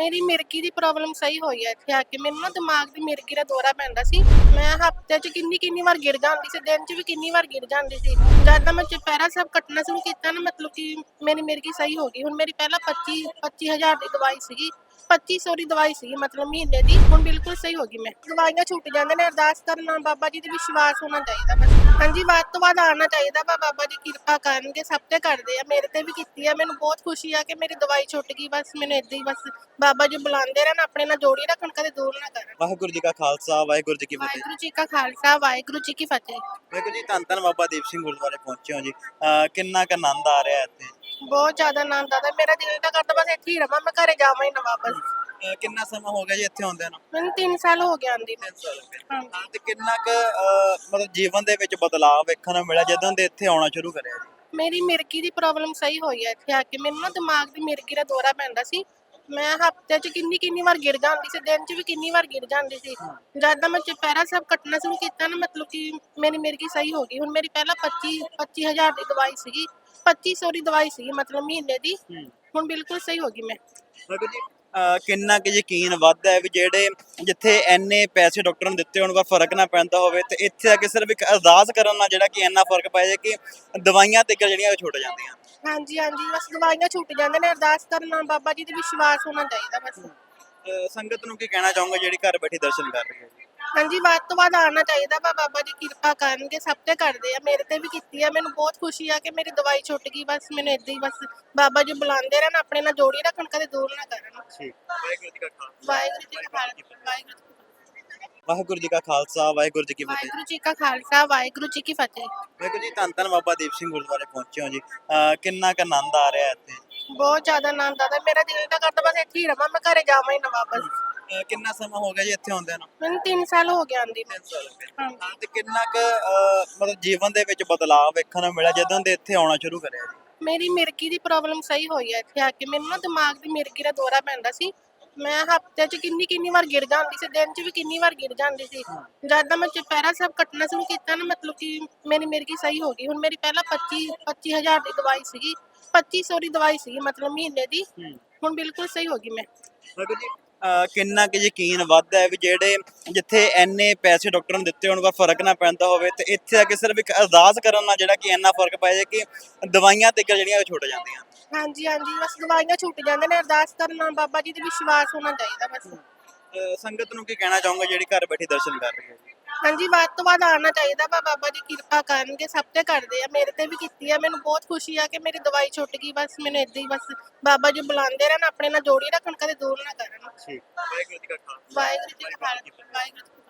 ਮੇਰੀ ਮਿਰਗੀ ਦੀ ਪ੍ਰੋਬਲਮ ਸਹੀ ਹੋਈ ਹੈ ਇੱਥੇ ਆ ਕੇ। ਮੈਨੂੰ ਨਾ ਦਿਮਾਗ ਦੀ ਮਿਰਗੀ ਦਾ ਦੌਰਾ ਪੈਂਦਾ ਸੀ। ਮੈਂ ਹਫ਼ਤੇ 'ਚ ਕਿੰਨੀ ਕਿੰਨੀ ਵਾਰ ਗਿਰ ਜਾਂਦੀ ਸੀ, ਦਿਨ 'ਚ ਵੀ ਕਿੰਨੀ ਵਾਰ ਗਿਰ ਜਾਂਦੀ ਸੀ। ਜਦ ਦਾ ਮੈਂ ਚੁਪਹਿਰਾ ਸਭ ਕੱਟਣਾ ਸ਼ੁਰੂ ਕੀਤਾ ਨਾ, ਮਤਲਬ ਕਿ ਮੇਰੀ ਮਿਰਗੀ ਸਹੀ ਹੋ ਗਈ। ਹੁਣ ਮੇਰੀ ਪਹਿਲਾਂ 25 25000 ਦੀ ਦਵਾਈ ਸੀਗੀ। 2500 ਦੀ ਦਵਾਈ ਸੀਗੀ ਮਤਲਬ ਮਹੀਨੇ ਦੀ। ਹੁਣ ਬਿਲਕੁਲ ਸਹੀ ਹੋ ਗਈ ਮੈਂ। ਦਵਾਈਆਂ ਛੁੱਟ ਜਾਂਦੇ ਨੇ। ਅਰਦਾਸ ਕਰਨਾ ਬਾਬਾ ਜੀ ਤੇ ਵਿਸ਼ਵਾਸ ਹੋਣਾ ਚਾਹੀਦਾ ਬਸ। ਹਾਂਜੀ ਵੱਧ ਤੋਂ ਵੱਧ ਆਉਣਾ ਚਾਹੀਦਾ ਵਾ। ਬਾਬਾ ਜੀ ਕਿਰਪਾ ਕਰਨਗੇ ਸਭ ਤੇ ਕਰਦੇ ਆ। ਮੇਰੇ ਤੇ ਵੀ ਕੀਤੀ ਆ। ਮੈਨੂੰ ਬਹੁਤ ਖੁਸ਼ੀ ਆ ਕਿ ਮੇਰੀ ਦਵਾਈ ਛੁੱਟ ਗਈ। ਬਸ ਮੈਨੂੰ ਏਦਾਂ ਹੀ ਬਸ ਬਾਬਾ ਜੀ ਬੁਲਾਉਂਦੇ ਰਹਿਣ ਆਪਣੇ ਨਾਲ ਜੋੜੀ ਰੱਖਣ ਕਦੇ ਦੂਰ ਨਾ ਕਰਨ। ਵਾਹਿਗੁਰੂ ਜੀ ਕਾ ਖਾਲਸਾ ਵਾਹਿਗੁਰੂ ਜੀ ਕੀ ਫਤਿਹ। ਵਾਹਿਗੁਰੂ ਜੀ ਕਾ ਖਾਲਸਾ ਵਾਹਿਗੁਰੂ ਜੀ ਕੀ ਫਤਿਹ। ਵਾਹਿਗੁਰੂ ਜੀ ਧੰਨ ਧੰਨ ਬਾਬਾ ਦੀਪ ਸਿੰਘ ਗੁਰਦੁਆਰੇ ਪਹੁੰਚੇ ਹੋ ਜੀ। ਅਹ ਕਿੰਨਾ ਕੁ ਆਨੰਦ ਆ ਰਿਹਾ ਇੱਥੇ। ਬਹੁਤ ਜ਼ਿਆਦਾ ਆਨੰਦ ਆਦਾ ਮੇਰਾ ਦਿਲ ਤਾਂ ਕਰਦਾ ਬਸ ਇੱਥੇ ਹੀ ਰਵਾਂ ਮੈਂ ਘਰੇ ਜਾਵਾਂ ਹੀ ਨਾ ਵਾਪਸ। ਅਹ ਕਿੰਨਾ ਸਮਾਂ ਹੋ ਗਿਆ ਜੀ ਇੱਥੇ ਆਉਂਦੇ ਨੂੰ? ਮੈਨੂੰ 3 ਸਾਲ ਹੋ ਗਏ ਆਂਦੀ ਨੂੰ। ਹਾਂ ਤੇ ਕਿੰਨਾ ਕੁ ਅਹ, ਮਤਲਬ ਜੀਵਨ ਦੇ ਵਿੱਚ ਬਦਲਾਅ ਵੇਖਣ ਨੂੰ ਮਿਲਿਆ ਜਦੋਂ ਦੇ ਇੱਥੇ ਆਉਣਾ ਸ਼ੁਰੂ ਕਰਿਆ ਜੀ? ਮੇਰੀ ਮਿਰਗੀ ਦੀ ਪ੍ਰੋਬਲਮ ਸਹੀ ਹੋਈ ਹੈ ਇੱਥੇ ਆ ਕੇ। ਮੈਨੂੰ ਨਾ ਦਿਮਾਗ ਦੀ ਮਿਰਗੀ ਦਾ ਦੌਰਾ ਪੈਂਦਾ ਸੀ। ਮੈਂ ਹਫ਼ਤੇ 'ਚ ਕਿੰਨੀ ਕਿੰਨੀ ਵਾਰ ਗਿਰ ਜਾਂਦੀ ਸੀ ਦਿਨ 'ਚ ਵੀ ਕਿੰਨੀ ਵਾਰ ਗਿਰ ਜਾਂਦੀ ਸੀ। ਜਦ ਦਾ ਮੈਂ ਚੁਪਹਿਰਾ ਸਭ ਕੱਟਣਾ ਸ਼ੁਰੂ ਕੀਤਾ ਨਾ ਮਤਲਬ ਕਿ ਮੇਰੀ ਮਿਰਗੀ ਸਹੀ ਹੋ ਗਈ। ਹੁਣ ਮੇਰੀ ਪਹਿਲਾਂ 25 25000 ਦੀ ਦਵਾਈ ਸੀਗੀ 2500 ਦੀ ਦਵਾਈ ਸੀਗੀ ਮਤਲਬ ਮਹੀਨੇ ਦੀ। ਹੁਣ ਬਿਲਕੁਲ ਸਹੀ ਹੋ ਗਈ ਮੈਂ। ਵਾਹਿਗੁਰੂ ਜੀ ਅਹ ਕਿੰਨਾ ਕੁ ਯਕੀਨ ਵੱਧਦਾ ਹੈ ਵੀ ਜਿਹੜੇ ਜਿੱਥੇ ਐਨੇ ਪੈਸੇ ਡਾਕਟਰ ਨੇ ਦਿੱਤੇ ਹੋਣ ਪਰ ਫ਼ਰਕ ਨਾ ਪੈਂਦਾ ਹੋਵੇ ਤੇ ਇੱਥੇ ਆ ਕੇ ਸਿਰਫ ਇੱਕ ਅਰਦਾਸ ਕਰਨ ਨਾਲ ਜਿਹੜਾ ਕਿ ਇੰਨਾ ਫ਼ਰਕ ਪੈ ਜਾਏ ਕਿ ਦਵਾਈਆਂ ਤੇ ਜਿਹੜੀਆਂ ਉਹ ਛੁੱਟ ਜਾਂਦੀਆਂ। ਹਾਂਜੀ ਹਾਂਜੀ। ਬਸ ਦਵਾਈਆਂ ਛੁੱਟ ਜਾਂਦੇ ਨੇ। ਅਰਦਾਸ ਕਰਨਾ ਬਾਬਾ ਜੀ ਤੇ ਵਿਸ਼ਵਾਸ ਹੋਣਾ ਚਾਹੀਦਾ ਬਸ। ਅਹ ਸੰਗਤ ਨੂੰ ਕੀ ਕਹਿਣਾ ਚਾਹੋਗੇ ਜਿਹੜੀ ਘਰ ਬੈਠੀ ਦਰਸ਼ਨ ਕਰ ਰਹੀ ਹੈ? ਹਾਂਜੀ ਵੱਧ ਤੋਂ ਵੱਧ ਆਉਣਾ ਚਾਹੀਦਾ ਵਾ। ਬਾਬਾ ਜੀ ਕਿਰਪਾ ਕਰਨਗੇ ਸਭ ਤੇ ਕਰਦੇ ਆ। ਮੇਰੇ ਤੇ ਵੀ ਕੀਤੀ ਆ। ਮੈਨੂੰ ਬਹੁਤ ਖੁਸ਼ੀ ਆ ਕਿ ਮੇਰੀ ਦਵਾਈ ਛੁੱਟ ਗਈ। ਬਸ ਮੈਨੂੰ ਏਦਾਂ ਹੀ ਬਸ ਬਾਬਾ ਜੀ ਬੁਲਾਉਂਦੇ ਰਹਿਣ ਆਪਣੇ ਨਾਲ ਜੋੜੀ ਰੱਖਣ ਕਦੇ ਦੂਰ ਨਾ ਕਰਨ। ਠੀਕ। ਵਾਹਿਗੁਰੂ ਜੀ ਕਾ ਖਾਲਸਾ। ਵਾਹਿਗੁਰੂ ਜੀ ਕਾ ਖਾਲਸਾ। ਵਾਹਿਗੁਰੂ ਜੀ ਕੀ ਫਤਿਹ। ਵਾਹਿਗੁਰੂ ਜੀ ਕਾ ਖਾਲਸਾ ਵਾਹਿਗੁਰੂ ਜੀ ਕੀ ਫਤਿਹ। ਵਾਹਿਗੁਰੂ ਜੀ ਕਾ ਖਾਲਸਾ ਵਾਹਿਗੁਰੂ ਜੀ ਕੀ ਫਤਿਹ। ਵਾਹਿਗੁਰੂ ਜੀ ਧੰਨ ਧੰਨ ਬਾਬਾ ਦੀਪ ਸਿੰਘ ਗੁਰਦੁਆਰੇ ਪਹੁੰਚੇ ਹੋ ਜੀ। ਅਹ ਕਿੰਨਾ ਕੁ ਆਨੰਦ ਆ ਰਿਹਾ ਇੱਥੇ? ਬਹੁਤ ਜ਼ਿਆਦਾ ਆਨੰਦ ਆਦਾ ਮੇਰਾ ਦਿਲ ਤਾਂ ਕਰਦਾ ਬਸ ਇੱਥੇ ਹੀ ਰਵਾਂ ਮੈਂ ਘਰੇ ਜਾਵਾਂ ਹੀ ਨਾ ਵਾਪਸ। ਅਹ ਕਿੰਨਾ ਸਮਾਂ ਹੋ ਗਿਆ ਜੀ ਇੱਥੇ ਆਉਂਦੇ ਨੂੰ? ਮੈਨੂੰ 3 ਸਾਲ ਹੋ ਗਏ ਆਂਦੀ ਨੂੰ। ਹਾਂ ਤੇ ਕਿੰਨਾ ਕੁ ਅਹ, ਮਤਲਬ ਜੀਵਨ ਦੇ ਵਿੱਚ ਬਦਲਾਅ ਵੇਖਣ ਨੂੰ ਮਿਲਿਆ ਜਦੋਂ ਦੇ ਇੱਥੇ ਆਉਣਾ ਸ਼ੁਰੂ ਕਰਿਆ ਜੀ? ਮੇਰੀ ਮਿਰਗੀ ਦੀ ਪ੍ਰੋਬਲਮ ਸਹੀ ਹੋਈ ਹੈ ਇੱਥੇ ਆ ਕੇ। ਮੈਨੂੰ ਨਾ ਦਿਮਾਗ ਦੀ ਮਿਰਗੀ ਦਾ ਦੌਰਾ ਪੈਂਦਾ ਸੀ। ਮੈਂ ਹਫ਼ਤੇ 'ਚ ਕਿੰਨੀ ਕਿੰਨੀ ਵਾਰ ਗਿਰ ਜਾਂਦੀ ਸੀ ਦਿਨ 'ਚ ਵੀ ਕਿੰਨੀ ਵਾਰ ਗਿਰ ਜਾਂਦੀ ਸੀ। ਜਦ ਦਾ ਮੈਂ ਚੁਪਹਿਰਾ ਸਭ ਕੱਟਣਾ ਸ਼ੁਰੂ ਕੀਤਾ ਨਾ ਮਤਲਬ ਕਿ ਮੇਰੀ ਮਿਰਗੀ ਸਹੀ ਹੋ ਗਈ। ਹੁਣ ਮੇਰੀ ਪਹਿਲਾਂ 25 25000 ਦੀ ਦਵਾਈ ਸੀਗੀ 2500 ਦੀ ਦਵਾਈ ਸੀਗੀ ਮਤਲਬ ਮਹੀਨੇ ਦੀ। ਹੁਣ ਬਿਲਕੁਲ ਸਹੀ ਹੋ ਗਈ ਮੈਂ। ਵਾਹਿਗੁਰੂ ਜੀ ਅਹ, ਕਿੰਨਾ ਕੁ ਯਕੀਨ ਵੱਧਦਾ ਹੈ ਵੀ ਜਿਹੜੇ ਜਿੱਥੇ ਐਨੇ ਪੈਸੇ ਡਾਕਟਰ ਨੇ ਦਿੱਤੇ ਹੋਣ ਪਰ ਫ਼ਰਕ ਨਾ ਪੈਂਦਾ ਹੋਵੇ ਤੇ ਇੱਥੇ ਆ ਕੇ ਸਿਰਫ ਇੱਕ ਅਰਦਾਸ ਕਰਨ ਨਾਲ ਜਿਹੜਾ ਕਿ ਇੰਨਾ ਫ਼ਰਕ ਪੈ ਜਾਏ ਕਿ ਦਵਾਈਆਂ ਤੇ ਜਿਹੜੀਆਂ ਉਹ ਛੁੱਟ ਜਾਂਦੀਆਂ। ਹਾਂਜੀ ਹਾਂਜੀ ਬਸ ਦਵਾਈਆਂ ਛੁੱਟ ਜਾਂਦੇ ਨੇ ਅਰਦਾਸ ਕਰਨਾ ਬਾਬਾ ਜੀ ਤੇ ਵਿਸ਼ਵਾਸ ਹੋਣਾ ਚਾਹੀਦਾ ਬਸ। ਅਹ, ਸੰਗਤ ਨੂੰ ਕੀ ਕਹਿਣਾ ਚਾਹੋਗੇ ਜਿਹੜੀ ਘਰ ਬੈਠੀ ਦਰਸ਼ਨ ਕਰ ਰਹੀ ਹੈ? ਹਾਂਜੀ ਵੱਧ ਤੋਂ ਵੱਧ ਆਉਣਾ ਚਾਹੀਦਾ ਵਾ ਬਾਬਾ ਜੀ ਕਿਰਪਾ ਕਰਨਗੇ ਸਭ ਤੇ ਕਰਦੇ ਆ ਮੇਰੇ ਤੇ ਵੀ ਕੀਤੀ ਆ ਮੈਨੂੰ ਬਹੁਤ ਖੁਸ਼ੀ ਆ ਕਿ ਮੇਰੀ ਦਵਾਈ ਛੁੱਟ ਗਈ ਬਸ ਮੈਨੂੰ ਏਦਾਂ ਹੀ ਬਸ ਬਾਬਾ ਜੀ ਬੁਲਾਉਂਦੇ ਰਹਿਣ ਆਪਣੇ ਨਾਲ ਜੋੜੀ ਰੱਖਣ ਕਦੇ ਦੂਰ ਨਾ ਕਰਨ। ਠੀਕ ਵਾਹਿਗੁਰੂ ਜੀ ਕਾ ਖਾਲਸਾ। ਵਾਹਿਗੁਰੂ ਜੀ ਕਾ ਖਾਲਸਾ ਵਾਹਿਗੁਰੂ ਜੀ ਕੀ ਫਤਿਹ।